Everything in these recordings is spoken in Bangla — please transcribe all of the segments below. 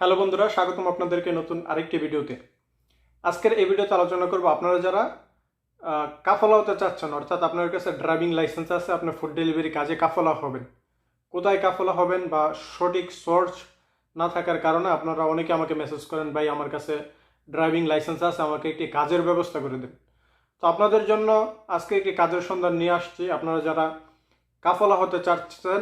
হ্যালো বন্ধুরা, স্বাগতম আপনাদেরকে নতুন আরেকটি ভিডিওতে। আজকের এই ভিডিওতে আলোচনা করব আপনারা যারা কাফলা হতে চাচ্ছেন, অর্থাৎ আপনার কাছে ড্রাইভিং লাইসেন্স আছে, আপনার ফুড ডেলিভারি কাজে কাফলা হবেন। কোথায় কাফলা হবেন বা সঠিক সোর্স না থাকার কারণে আপনারা অনেকে আমাকে মেসেজ করেন, ভাই, আমার কাছে ড্রাইভিং লাইসেন্স আছে, আমাকে একটি কাজের ব্যবস্থা করে দেন। তো আপনাদের জন্য আজকে একটি কাজের সন্ধান নিয়ে আসছি। আপনারা যারা কাফলা হতে চাচ্ছেন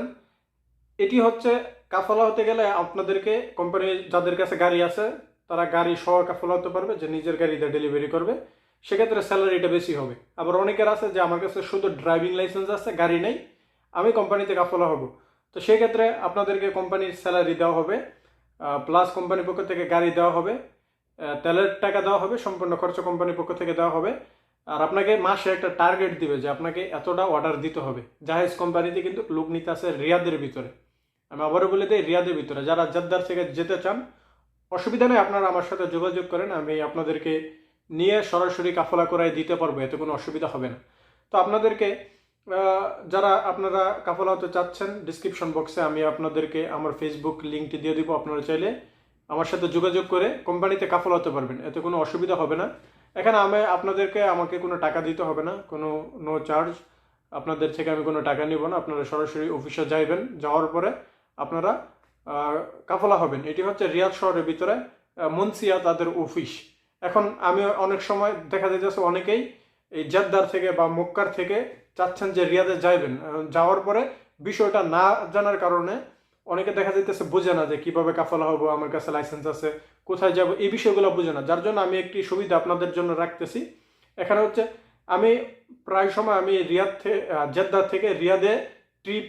এটি হচ্ছে কাফলা হতে গেলে আপনাদেরকে কোম্পানি যাদের কাছে গাড়ি আছে, তারা গাড়ি সহ কাফলা হতে পারবে, যে নিজের গাড়িতে ডেলিভারি করবে। সেক্ষেত্রে স্যালারিটা বেশি হবে। আবার অনেকের আছে যে আমার কাছে শুধু ড্রাইভিং লাইসেন্স আছে, গাড়ি নেই, আমি কোম্পানিতে কাফলা হব। তো সেক্ষেত্রে আপনাদেরকে কোম্পানির স্যালারি দেওয়া হবে প্লাস কোম্পানির পক্ষ থেকে গাড়ি দেওয়া হবে তেলের টাকা দেওয়া হবে, সম্পূর্ণ খরচ কোম্পানির পক্ষ থেকে দেওয়া হবে। আর আপনাকে মাসে একটা টার্গেট দিবে যে আপনাকে এতটা অর্ডার দিতে হবে। জাহেজ কোম্পানিতে কিন্তু লোক নিতে আছে রিয়াদের ভিতরে। আমি আবারও বলে দিই, রিয়াদের ভিতরে। যারা জেদ্দার থেকে যেতে চান, অসুবিধা নেই, আপনারা আমার সাথে যোগাযোগ করেন, আমি আপনাদেরকে নিয়ে সরাসরি কাফলা করায় দিতে পারব, এতে কোনো অসুবিধা হবে না। তো আপনাদেরকে যারা আপনারা কাফলা হতে চাচ্ছেন ডিসক্রিপশন বক্সে আমি আপনাদেরকে আমার ফেসবুক লিঙ্কটি দিয়ে দিব, আপনারা চাইলে আমার সাথে যোগাযোগ করে কোম্পানিতে কাফলা হতে পারবেন, এতে কোনো অসুবিধা হবে না। এখানে আমি আপনাদেরকে, আমাকে কোনো টাকা দিতে হবে না, কোনো নো চার্জ আপনাদের থেকে আমি কোনো টাকা নিব না, আপনারা সরাসরি অফিসে যাইবেন, যাওয়ার পরে আপনারা কাফলা হবেন। এটি হচ্ছে রিয়াদ শহরের ভিতরে মুন্সিয়া তাদের অফিস। এখন আমি অনেক সময় দেখা যাইতেছে অনেকেই এই জেদ্দার থেকে বা মক্কার থেকে চাচ্ছেন যে রিয়াদে যাইবেন। যাওয়ার পরে বিষয়টা না জানার কারণে অনেকে দেখা যাইতেছে বোঝে না যে কীভাবে কাফলা হব, আমার কাছে লাইসেন্স আছে, কোথায় যাব, এই বিষয়গুলো বোঝে না। যার জন্য আমি একটি সুবিধা আপনাদের জন্য রাখতেছি। এখানে হচ্ছে, আমি প্রায় সময় আমি রিয়াদ থেকে জেদ্দার থেকে রিয়াদে ট্রিপ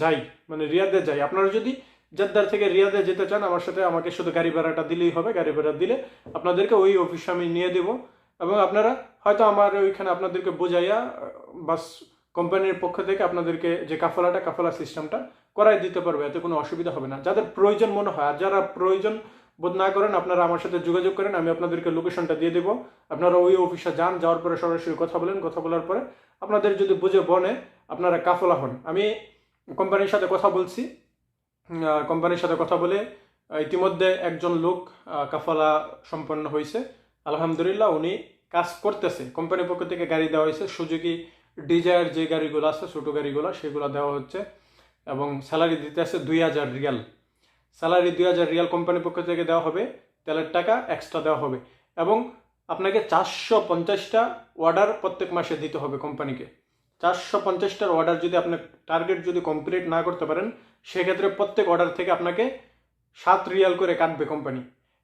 যাই মানে রিয়াদে যাই। আপনারা যদি জেদ্দার থেকে রিয়াদে যেতে চান, আমার সাথে আমাকে শুধু গাড়ি ভাড়াটা দিলেই হবে। গাড়ি ভাড়া দিলে আপনাদেরকে ওই অফিসে আমি নিয়ে দেব। এবং আপনারা হয়তো আমার ওইখানে আপনাদেরকে বোঝাইয়া বাস কোম্পানির পক্ষ থেকে আপনাদেরকে যে কাফলাটা, কাফলা সিস্টেমটা করাই দিতে পারবে, এতে কোনো অসুবিধা হবে না। যাদের প্রয়োজন মনে হয়, আর যারা প্রয়োজন বোধ না করেন, আপনারা আমার সাথে যোগাযোগ করেন, আমি আপনাদেরকে লোকেশনটা দিয়ে দেবো। আপনারা ওই অফিসে যান, যাওয়ার পরে সরাসরি কথা বলেন। কথা বলার পরে আপনাদের যদি বুঝে বনে আপনারা কাফলা হন। আমি কোম্পানির সাথে কথা বলছি। কোম্পানির সাথে কথা বলে ইতিমধ্যে একজন লোক কাফালা সম্পন্ন হয়েছে। আলহামদুলিল্লাহ, উনি কাজ করতেছে। কোম্পানির পক্ষ থেকে গাড়ি দেওয়া হয়েছে। সুজুকি ডিজায়ার যে গাড়িগুলো আছে, ছোটো গাড়িগুলো, সেগুলো দেওয়া হচ্ছে এবং স্যালারি দিতে আছে দুই হাজার রিয়াল। স্যালারি দুই হাজার রিয়াল কোম্পানির পক্ষ থেকে দেওয়া হবে। তেলের টাকা এক্সট্রা দেওয়া হবে এবং আপনাকে চারশো পঞ্চাশটা অর্ডার প্রত্যেক মাসে দিতে হবে কোম্পানিকে। চারশো পঞ্চাশটার অর্ডার যদি আপনি টার্গেট যদি কমপ্লিট না করতে পারেন, সেক্ষেত্রে প্রত্যেক অর্ডার থেকে আপনাকে সাত রিয়াল করে কাটবে কোম্পানি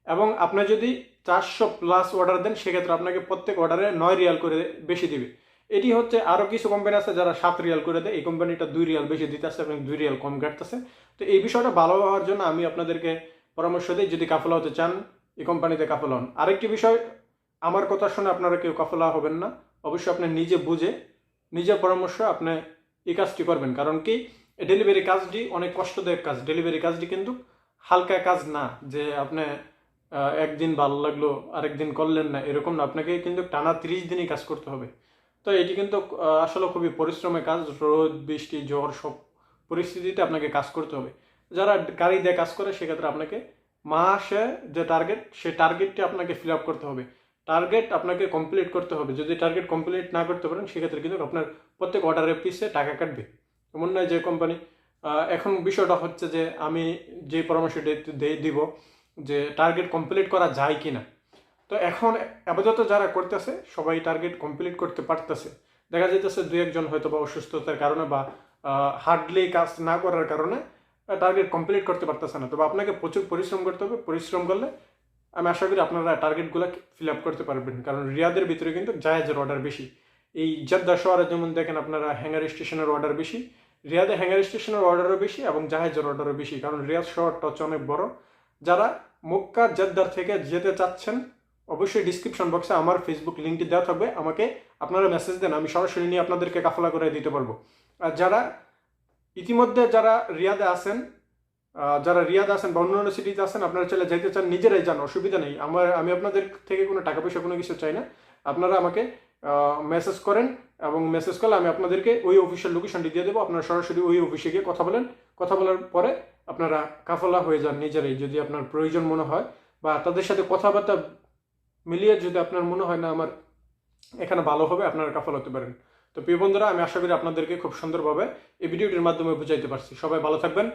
এবং আপনি যদি চারশো প্লাস অর্ডার দেন, সেক্ষেত্রে আপনাকে প্রত্যেক অর্ডারে নয় রিয়াল করে বেশি দিবে। এটি হচ্ছে আরও কিছু কোম্পানি আছে যারা সাত রিয়াল করে দেয়। এই কোম্পানিটা দুই রিয়াল বেশি দিতেছে এবং দুই রিয়াল কম কাটতেছে। তো এই বিষয়টা ভালো হওয়ার জন্য আমি আপনাদেরকে পরামর্শ দিই, যদি কাফলা হতে চান, এই কোম্পানিতে কাফলা হন। আরেকটি বিষয়, আমার কথা শুনে আপনারা কেউ কাফলা হবেন না। অবশ্যই আপনি নিজে বুঝে নিজের পরামর্শ আপনি এই কাজটি করবেন। কারণ কি ডেলিভারি কাজটি অনেক কষ্টদায়ক কাজ। ডেলিভারি কাজটি কিন্তু হালকা কাজ না, যে আপনি একদিন ভালো লাগল, আরেকদিন করলেন না, এরকম না। আপনাকে কিন্তু টানা তিরিশ দিনই কাজ করতে হবে। তো এটি কিন্তু আসলে খুবই পরিশ্রমের কাজ। রোদ, বৃষ্টি, জ্বর, সব পরিস্থিতিতে আপনাকে কাজ করতে হবে। যারা গাড়ি দিয়ে কাজ করে, সেক্ষেত্রে আপনাকে মাসে যে টার্গেট সেই টার্গেটটি আপনাকে ফিল আপ করতে হবে। টার্গেট আপনাকে কমপ্লিট করতে হবে। যদি টার্গেট কমপ্লিট না করতে পারেন, সেক্ষেত্রে কিন্তু আপনার প্রত্যেক অর্ডারের পিসে টাকা কাটবে। এমন নয় যে কোম্পানি এখন বিষয়টা হচ্ছে যে আমি যে পরামর্শটি দিব যে টার্গেট কমপ্লিট করা যায় কি না তো এখন আপাতত যারা করতেছে, সবাই টার্গেট কমপ্লিট করতে পারতেছে। দেখা যাইতেছে দু একজন হয়তো বা অসুস্থতার কারণে বা হার্ডলি কাজ না করার কারণে টার্গেট কমপ্লিট করতে পারতেছে না। তবে আপনাকে প্রচুর পরিশ্রম করতে হবে। পরিশ্রম করলে আমি আশা করি আপনারা টার্গেটগুলো ফিল আপ করতে পারবেন। কারণ রিয়াদের ভিতরে কিন্তু জাহাজের অর্ডার বেশি। এই জেদ্দা শহরে যেমন দেখেন আপনারা হ্যাঙ্গার স্টেশনের অর্ডার বেশি। রিয়াদে হ্যাঙ্গার স্টেশনের অর্ডারও বেশি এবং জাহাজের অর্ডারও বেশি। কারণ রিয়াদ শহরটা হচ্ছে অনেক বড়। যারা মক্কা, জেদ্দার থেকে যেতে চাচ্ছেন, অবশ্যই ডিসক্রিপশন বক্সে আমার ফেসবুক লিঙ্কটি দেওয়া থাকবে। আমাকে আপনারা মেসেজ দেন, আমি সরাসরি নিয়ে আপনাদেরকে কাফলা করে দিতে পারব। আর যারা ইতিমধ্যে যারা রিয়াদে আছেন যারা রিয়াদ আছেন বা অন্যান্য সিটিতে আছেন, আপনারা চাইলে যাইতে চান, নিজেরাই যান, অসুবিধা নেই। আমার, আমি আপনাদের থেকে কোনো টাকা পয়সা, কোনো কিছু চাই না। আপনারা আমাকে মেসেজ করেন এবং মেসেজ করলে আমি আপনাদেরকে ওই অফিসের লোকেশনটি দিয়ে দেবো। আপনারা সরাসরি ওই অফিসে গিয়ে কথা বলেন। কথা বলার পরে আপনারা কাফলা হয়ে যান নিজেরাই, যদি আপনার প্রয়োজন মনে হয়। বা তাদের সাথে কথাবার্তা মিলিয়ে যদি আপনার মনে হয়, না, আমার এখানে ভালো হবে আপনারা কাফল হতে পারেন। তো প্রিয় বন্ধুরা, আমি আশা করি আপনাদেরকে খুব সুন্দরভাবে এই ভিডিওটির মাধ্যমে বুঝাইতে পারছি। সবাই ভালো থাকবেন।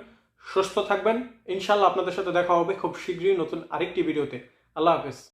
সুস্থ থাকবেন। ইনশাল্লাহ আপনাদের সাথে দেখা হবে খুব শীঘ্রই নতুন আরেকটি ভিডিওতে। আল্লাহ হাফেজ।